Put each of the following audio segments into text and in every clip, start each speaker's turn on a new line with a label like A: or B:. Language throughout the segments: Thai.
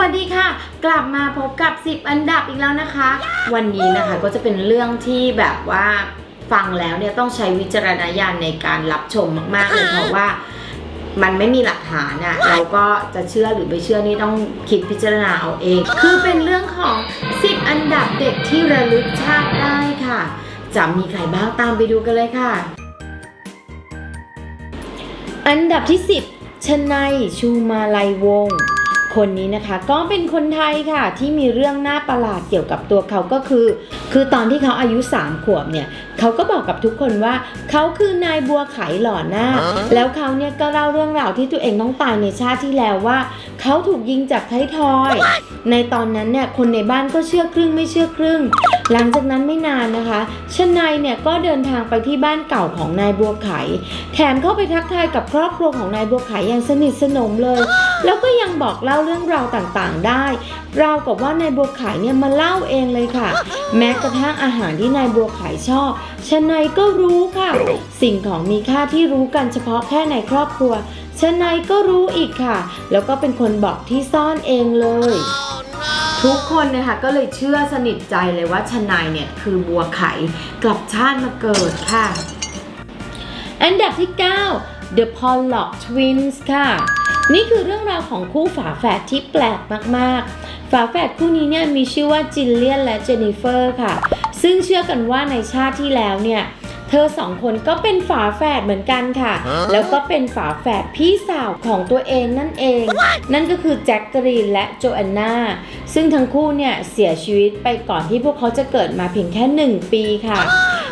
A: วัสดีค่ะ กลับมาพบกับ 10 อันดับอีกแล้วนะคะ วันนี้นะคะก็จะเป็นเรื่องที่แบบว่าฟังแล้วเนี่ยต้องใช้วิจารณญาณในการรับชมมากๆเลยเพราะว่ามันไม่มีหลักฐานอะเราก็จะเชื่อหรือไม่เชื่อนี่ต้องคิดพิจารณาเอาเอง คือเป็นเรื่องของ 10 อันดับเด็กที่ระลึกชาติได้ค่ะ จะมีใครบ้างตามไปดูกันเลยค่ะ อันดับที่ 10ชนัยชูมาลัยวงศ์ คนนี้นะคะก็เป็นคนไทยค่ะที่มีเรื่องน่าประหลาดเกี่ยวกับตัวเขาก็คือ คือตอนที่เขาอายุ 3 ขวบเนี่ยเขาก็บอกกับทุกคนว่าเขาคือนายบัวไขหล่อหน้า แล้วเขาเนี่ยก็เล่าเรื่องราวที่ตัวเองต้องตายในชาติที่แล้วว่าเขาถูกยิงจากไทยทอย ในตอนนั้นเนี่ยคนในบ้านก็เชื่อครึ่งไม่เชื่อครึ่ง หลังจากนั้นไม่นานนะคะชนายเนี่ยก็เดินทางไปที่บ้านเก่าของนายบัวไข แถมเข้าไปทักทายกับครอบครัวของนายบัวไขอย่างสนิทสนมเลย แล้วก็ยังบอกเล่าเรื่องราวต่างๆ ได้ราวกับว่านายบัวไขเนี่ยมาเล่าเองเลยค่ะ แม้กระทั่งอาหารที่นายบัวไขชอบชนายก็รู้ค่ะ สิ่งของมีค่าที่รู้กันเฉพาะแค่ในครอบครัวชนายก็รู้อีกค่ะ แล้วก็เป็นคนบอกที่ซ่อนเองเลยทุกคนเนยคะก็เลยเชื่อสนิทใจเลยว่าชนายเนี่ยคือบัวไขกลับชาติมาเกิดค่ะ อันดับที่ 9 The Pollock Twins ค่ะ นี่คือเรื่องราวของคู่ฝาแฝดที่แปลกมากๆ ฝาแฝดคู่นี้เนี่ยมีชื่อว่าจิลเลียนและเจนนิเฟอร์ค่ะ ซึ่งเชื่อกันว่าในชาติที่แล้วเนี่ยเธอสองคนก็เป็นฝาแฝดเหมือนกันค่ะ แล้วก็เป็นฝาแฝดพี่สาวของตัวเองนั่นเอง นั่นก็คือแจ็คกรีนและโจแอนนาซึ่งทั้งคู่เนี่ยเสียชีวิตไปก่อนที่พวกเขาจะเกิดมาเพียงแค่ 1 ปีค่ะ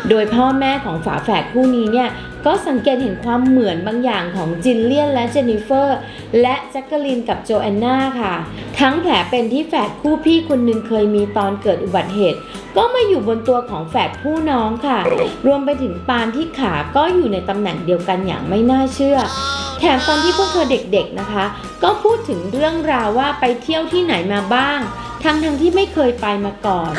A: โดยพ่อแม่ของฝาแฝดคู่นี้เนี่ย ก็สังเกตเห็นความเหมือนบางอย่างของจินเลียนและเจนนิเฟอร์ และแจ็คเกอรีนกับโจแอนนาค่ะ ทั้งแผลเป็นที่แฝดคู่พี่คนหนึ่งเคยมีตอนเกิดอุบัติเหตุ ก็มาอยู่บนตัวของแฝดผู้น้องค่ะ รวมไปถึงปานที่ขาก็อยู่ในตำแหน่งเดียวกันอย่างไม่น่าเชื่อแถมตอนที่พวกเธอเด็กๆนะคะ ก็พูดถึงเรื่องราวว่าไปเที่ยวที่ไหนมาบ้าง ทั้งทั้งที่ไม่เคยไปมาก่อน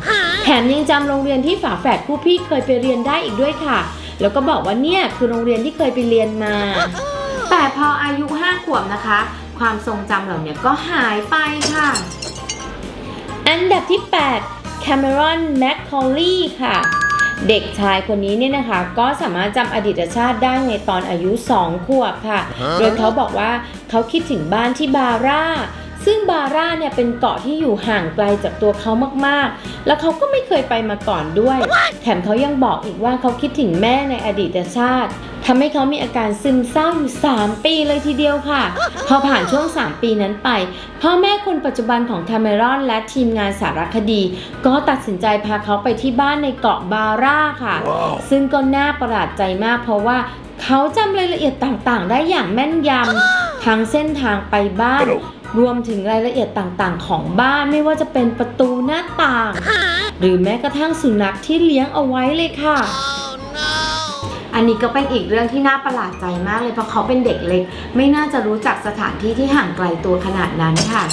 A: แถมยังจำโรงเรียนที่ฝาแฝดผู้พี่เคยไปเรียนได้อีกด้วยค่ะ แล้วก็บอกว่าเนี่ยคือโรงเรียนที่เคยไปเรียนมา แต่พออายุ5ขวบนะคะ ความทรงจำเหล่านี้ก็หายไปค่ะ อันดับที่8แคมเมรอนแมคคอลลีค่ะเด็กชายคนนี้เนี่ยนะคะก็สามารถจำอดีตชาติได้ในตอนอายุ 2 ขวบค่ะ โดยเขาบอกว่าเขาคิดถึงบ้านที่บาร่า ซึ่งบาร่าเนี่ยเป็นเกาะที่อยู่ห่างไกลจากตัวเขามากๆ แล้วเขาก็ไม่เคยไปมาก่อนด้วย แถมเขายังบอกอีกว่าเขาคิดถึงแม่ในอดีตชาติทำให้เขามีอาการซึมเศร้าอยู่ 3 ปีเลยทีเดียวค่ะ พอผ่านช่วง 3 ปีนั้นไป พ่อแม่คนปัจจุบันของทาเมรอนและทีมงานสารคดี ก็ตัดสินใจพาเขาไปที่บ้านในเกาะบาร่าค่ะซึ่งก็น่าประหลาดใจมากเพราะว่าเขาจำรายละเอียดต่างๆ ได้อย่างแม่นยำทั้งเส้นทางไปบ้าน รวมถึงรายละเอียดต่างๆ ของบ้านไม่ว่าจะเป็นประตูหน้าต่าง หรือแม้กระทั่งสุนัขที่เลี้ยงเอาไว้เลยค่ะ อันนี้ก็เป็นอีกเรื่องที่น่าประหลาดใจมากเลยเพราะเขาเป็นเด็กเล็ก ไม่น่าจะรู้จักสถานที่ที่ห่างไกลตัวขนาดนั้นค่ะ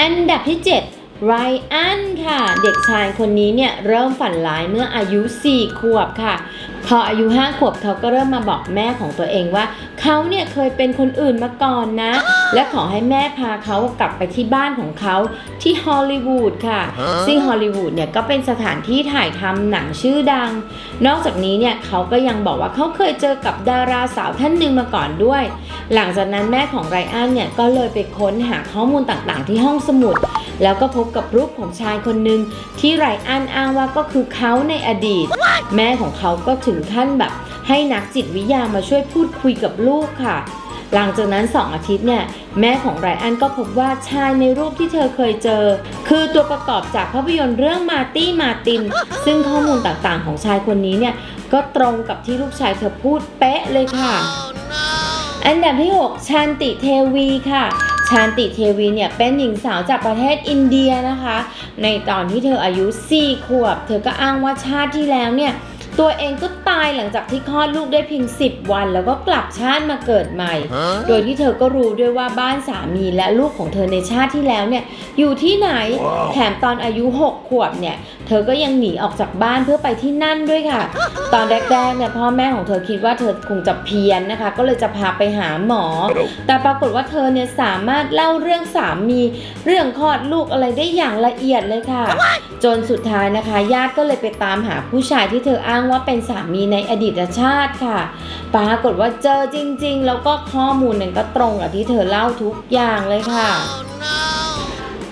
A: อันดับที่ 7 ไรอันค่ะ เด็กชายคนนี้เนี่ยเริ่มฝันร้ายเมื่ออายุ 4 ขวบค่ะ พออายุ 5 ขวบเขาก็เริ่มมาบอกแม่ของตัวเองว่าเขาเนี่ยเคยเป็นคนอื่นมาก่อนนะ และขอให้แม่พาเขากลับไปที่บ้านของเขาที่ฮอลลีวูดค่ะ ซึ่งฮอลลีวูดเนี่ยก็เป็นสถานที่ถ่ายทำหนังชื่อดัง นอกจากนี้เนี่ยเขาก็ยังบอกว่าเขาเคยเจอกับดาราสาวท่านหนึ่งมาก่อนด้วย หลังจากนั้นแม่ของไรอันเนี่ยก็เลยไปค้นหาข้อมูลต่างๆ ที่ห้องสมุด แล้วก็พบกับรูปของชายคนหนึ่งที่ไรอันอ้างว่าก็คือเขาในอดีต แม่ของเขาก็ถึงขั้นแบบ ให้นักจิตวิทยามาช่วยพูดคุยกับลูกค่ะ หลังจากนั้น2องอาทิตย์เนี่ย แม่ของไรอันก็พบว่าชายในรูปที่เธอเคยเจอ คือตัวประกอบจากภาพยนตร์เรื่องมาตี้มาติน ซึ่งข้อมูลต่างๆ ของชายคนนี้เนี่ยก็ตรงกับที่ลูกชายเธอพูดเป๊ะเลยค่ะ อันดับที่ 6ชานติเทวีค่ะ ชานติเทวีเนี่ยเป็นหญิงสาวจากประเทศอินเดียนะคะ ในตอนที่เธออายุ 4 ขวบ เธอก็อ้างว่าชาติที่แล้วเนี่ยตัวเองก็ายหลังจากที่คลอดลูกได้เพียง 10 วัน แล้วก็กลับชาติมาเกิดใหม่ โดยที่เธอก็รู้ด้วยว่าบ้านสามีและลูกของเธอในชาติที่แล้วเนี่ยอยู่ที่ไหนแถมตอนอายุ 6 ขวบเนี่ยเธอก็ยังหนีออกจากบ้านเพื่อไปที่นั่นด้วยค่ะ ตอนแรกๆเนี่ยพ่อแม่ของเธอคิดว่าเธอคงจะเพี้ยนนะคะ ก็เลยจะพาไปหาหมอ แต่ปรากฏว่าเธอเนี่ยสามารถเล่าเรื่องสามีเรื่องคลอดลูกอะไรได้อย่างละเอียดเลยค่ะ จนสุดท้ายนะคะ ญาติก็เลยไปตามหาผู้ชายที่เธออ้างว่าเป็นสามีในอดีตชาติค่ะ ปรากฏว่าเจอจริง ๆ แล้วก็ข้อมูลนั้นก็ตรงกับที่เธอเล่าทุกอย่างเลยค่ะ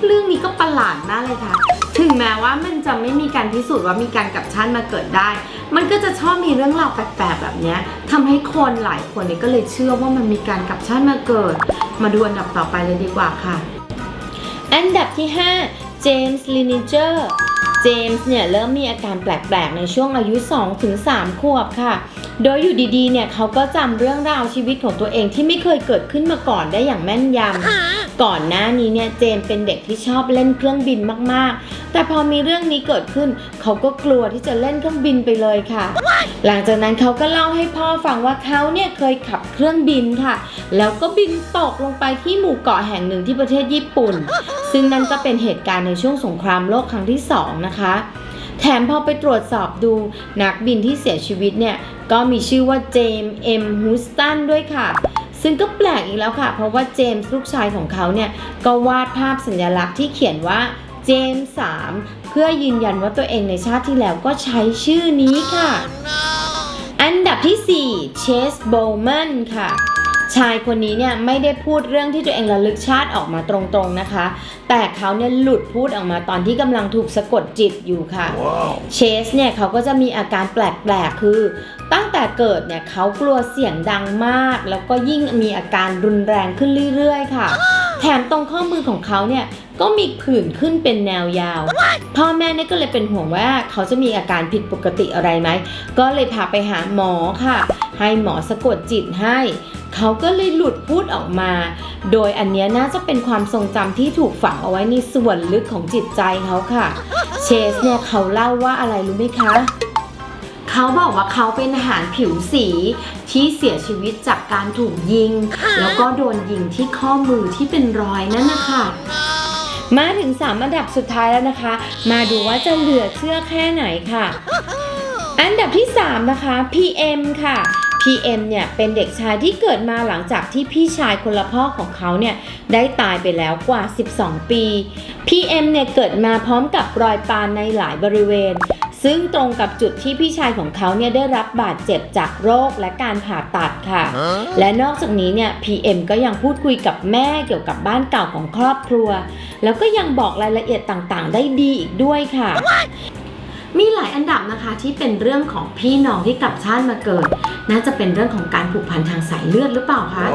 A: เรื่องนี้ก็ประหลาดมากเลยค่ะ ถึงแม้ว่ามันจะไม่มีการพิสูจน์ว่ามีการกลับชาติมาเกิดได้ มันก็จะชอบมีเรื่องราวแปลกๆแบบเนี้ยทำให้คนหลายคนเนี่ยก็เลยเชื่อว่ามันมีการกลับชาติมาเกิด มาดูอันดับต่อไปเลยดีกว่าค่ะ อันดับที่ 5 เจมส์ลินิเจอร์ เจมส์เนี่ยเริ่มมีอาการแปลกๆ ในช่วงอายุ 2-3 ขวบค่ะ โดยอยู่ดีๆ เนี่ยเขาก็จำเรื่องราวชีวิตของตัวเองที่ไม่เคยเกิดขึ้นมาก่อนได้อย่างแม่นยำ ก่อนหน้านี้เนี่ยเจมเป็นเด็กที่ชอบเล่นเครื่องบินมากๆ แต่พอมีเรื่องนี้เกิดขึ้น เขาก็กลัวที่จะเล่นเครื่องบินไปเลยค่ะ หลังจากนั้นเขาก็เล่าให้พ่อฟังว่าเขาเนี่ยเคยขับเครื่องบินค่ะ แล้วก็บินตกลงไปที่หมู่เกาะแห่งหนึ่งที่ประเทศญี่ปุ่น ซึ่งนั่นก็เป็นเหตุการณ์ในช่วงสงครามโลกครั้งที่สองนะคะแถมพอไปตรวจสอบดูนักบินที่เสียชีวิตเนี่ย ก็มีชื่อว่าเจมส์เอ็มฮูสตันด้วยค่ะ ซึ่งก็แปลกอีกแล้วค่ะ เพราะว่าเจมส์ลูกชายของเขาเนี่ยก็วาดภาพสัญลักษณ์ที่เขียนว่าเจมส์3เพื่อยืนยันว่าตัวเองในชาติที่แล้วก็ใช้ชื่อนี้ค่ะ อันดับที่ 4 เชสโบลแมนค่ะ ชายคนนี้เนี่ยไม่ได้พูดเรื่องที่ตัวเองระลึกชาติออกมาตรงๆนะคะ แต่เขาเนี่ยหลุดพูดออกมาตอนที่กำลังถูกสะกดจิตอยู่ค่ะเชสเนี่ยเขาก็จะมีอาการแปลกๆ คือ ตั้งแต่เกิดเนี่ยเขากลัวเสียงดังมาก แล้วก็ยิ่งมีอาการรุนแรงขึ้นเรื่อยๆ ค่ะ แถมตรงข้อมือของเขาเนี่ยก็มีผื่นขึ้นเป็นแนวยาว พ่อแม่เนี่ยก็เลยเป็นห่วงว่าเขาจะมีอาการผิดปกติอะไรไหม ก็เลยพาไปหาหมอค่ะ ให้หมอสะกดจิตให้ เขาก็เลยหลุดพูดออกมา โดยอันนี้น่าจะเป็นความทรงจำที่ถูกฝังเอาไว้ในส่วนลึกของจิตใจเขาค่ะ เชสเนี่ยเขาเล่าว่าอะไรรู้ไหมคะเขาบอกว่าเขาเป็นทหารผิวสีที่เสียชีวิตจากการถูกยิง แล้วก็โดนยิงที่ข้อมือที่เป็นรอยนั่นนะคะมาถึง3อันดับสุดท้ายแล้วนะคะ มาดูว่าจะเหลือเชื่อแค่ไหนค่ะ อันดับที่ 3 นะคะ PM ค่ะ PM เนี่ยเป็นเด็กชายที่เกิดมาหลังจากที่พี่ชายคนละพ่อของเขาเนี่ยได้ตายไปแล้วกว่า 12 ปี PM เนี่ยเกิดมาพร้อมกับรอยปานในหลายบริเวณ ซึ่งตรงกับจุดที่พี่ชายของเขาเนี่ยได้รับบาดเจ็บจากโรคและการผ่าตัดค่ะ และนอกจากนี้เนี่ย PM ก็ยังพูดคุยกับแม่เกี่ยวกับบ้านเก่าของครอบครัว แล้วก็ยังบอกรายละเอียดต่างๆ ได้ดีอีกด้วยค่ะ มีหลายอันดับนะคะที่เป็นเรื่องของพี่น้องที่กลับชาติมาเกิด น่าจะเป็นเรื่องของการผูกพันทางสายเลือดหรือเปล่าคะ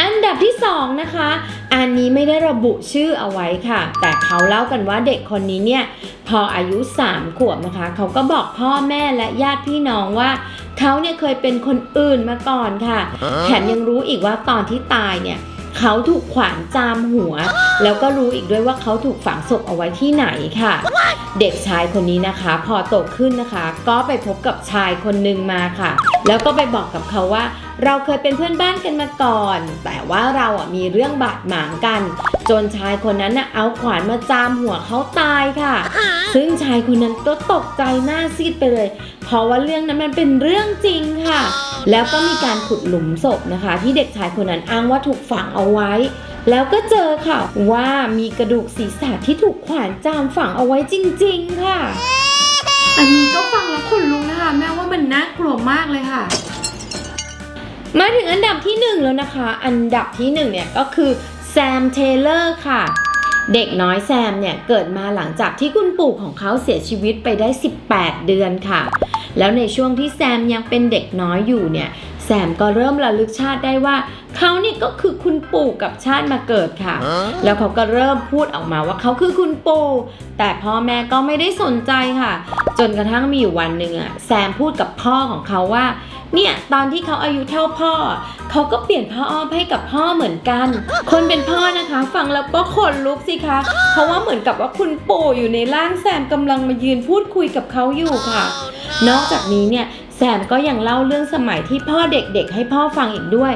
A: อันดับที่ 2 นะคะ อันนี้ไม่ได้ระบุชื่อเอาไว้ค่ะ แต่เขาเล่ากันว่าเด็กคนนี้เนี่ย พออายุ 3 ขวบนะคะ เขาก็บอกพ่อแม่และญาติพี่น้องว่า เขาเนี่ยเคยเป็นคนอื่นมาก่อนค่ะ แถมยังรู้อีกว่าตอนที่ตายเนี่ย เขาถูกขวานจามหัว แล้วก็รู้อีกด้วยว่าเขาถูกฝังศพเอาไว้ที่ไหนค่ะ เด็กชายคนนี้นะคะ พอโตขึ้นนะคะ ก็ไปพบกับชายคนหนึ่งมาค่ะ แล้วก็ไปบอกกับเขาว่า เราเคยเป็นเพื่อนบ้านกันมาก่อน แต่ว่าเราอะมีเรื่องบาดหมางกัน จนชายคนนั้นน่ะเอาขวานมาจามหัวเขาตายค่ะ ซึ่งชายคนนั้นก็ตกใจหน้าซีดไปเลย เพราะว่าเรื่องนั้นมันเป็นเรื่องจริงค่ะ แล้วก็มีการขุดหลุมศพนะคะ ที่เด็กชายคนนั้นอ้างว่าถูกฝังเอาไว้ แล้วก็เจอค่ะว่ามีกระดูกศีรษะที่ถูกขวานจามฝังเอาไว้จริง ๆ ค่ะ อันนี้ก็ฟังแล้วขนลุกนะคะ แม้ว่ามันน่ากลัวมากเลยค่ะ มาถึงอันดับที่หนึ่งแล้วนะคะ อันดับที่หนึ่งเนี่ยก็คือแซมเทเลอร์ค่ะเด็กน้อยแซมเนี่ยเกิดมาหลังจากที่คุณปู่ของเขาเสียชีวิตไปได้ 18 เดือนค่ะ แล้วในช่วงที่แซมยังเป็นเด็กน้อยอยู่เนี่ยแซมก็เริ่มระลึกชาติได้ว่าเขาเนี่ยก็คือคุณปู่กับชาติมาเกิดค่ะ แล้วเขาก็เริ่มพูดออกมาว่าเขาคือคุณปู่แต่พ่อแม่ก็ไม่ได้สนใจค่ะ จนกระทั่งมีอยู่วันหนึ่งอะแซมพูดกับพ่อของเขาว่า เนี่ยตอนที่เขาอายุเท่าพ่อ เขาก็เปลี่ยนผ้าอ้อมให้กับพ่อเหมือนกัน คนเป็นพ่อนะคะ ฟังแล้วก็ขนลุกสิคะ เพราะว่าเหมือนกับว่าคุณปู่อยู่ในร่างแซมกำลังมายืนพูดคุยกับเขาอยู่ค่ะ นอกจากนี้เนี่ยแซมก็ยังเล่าเรื่องสมัยที่พ่อเด็กๆ ให้พ่อฟังอีกด้วย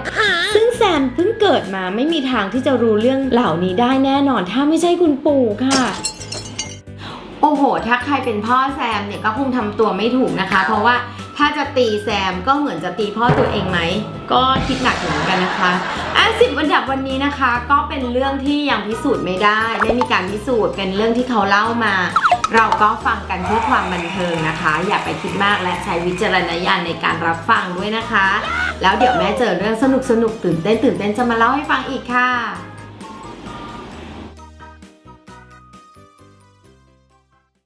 A: ซึ่งแซมเพิ่งเกิดมาไม่มีทางที่จะรู้เรื่องเหล่านี้ได้แน่นอน ถ้าไม่ใช่คุณปู่ค่ะ โอ้โห ถ้าใครเป็นพ่อแซมเนี่ยก็คงทำตัวไม่ถูกนะคะ เพราะว่าถ้าจะตีแซมก็เหมือนจะตีพ่อตัวเองไหม ก็คิดหนักอยู่เหมือนกันนะคะอะสิบอันดับวันนี้นะคะ ก็เป็นเรื่องที่ยังพิสูจน์ไม่ได้ ไม่มีการพิสูจน์เป็นเรื่องที่เขาเล่ามา เราก็ฟังกันเพื่อความบันเทิงนะคะ อย่าไปคิดมากและใช้วิจารณญาณในการรับฟังด้วยนะคะ แล้วเดี๋ยวแม่เจอเรื่องสนุกสนุกตื่นเต้นตื่นเต้นจะมาเล่าให้ฟังอีกค่ะ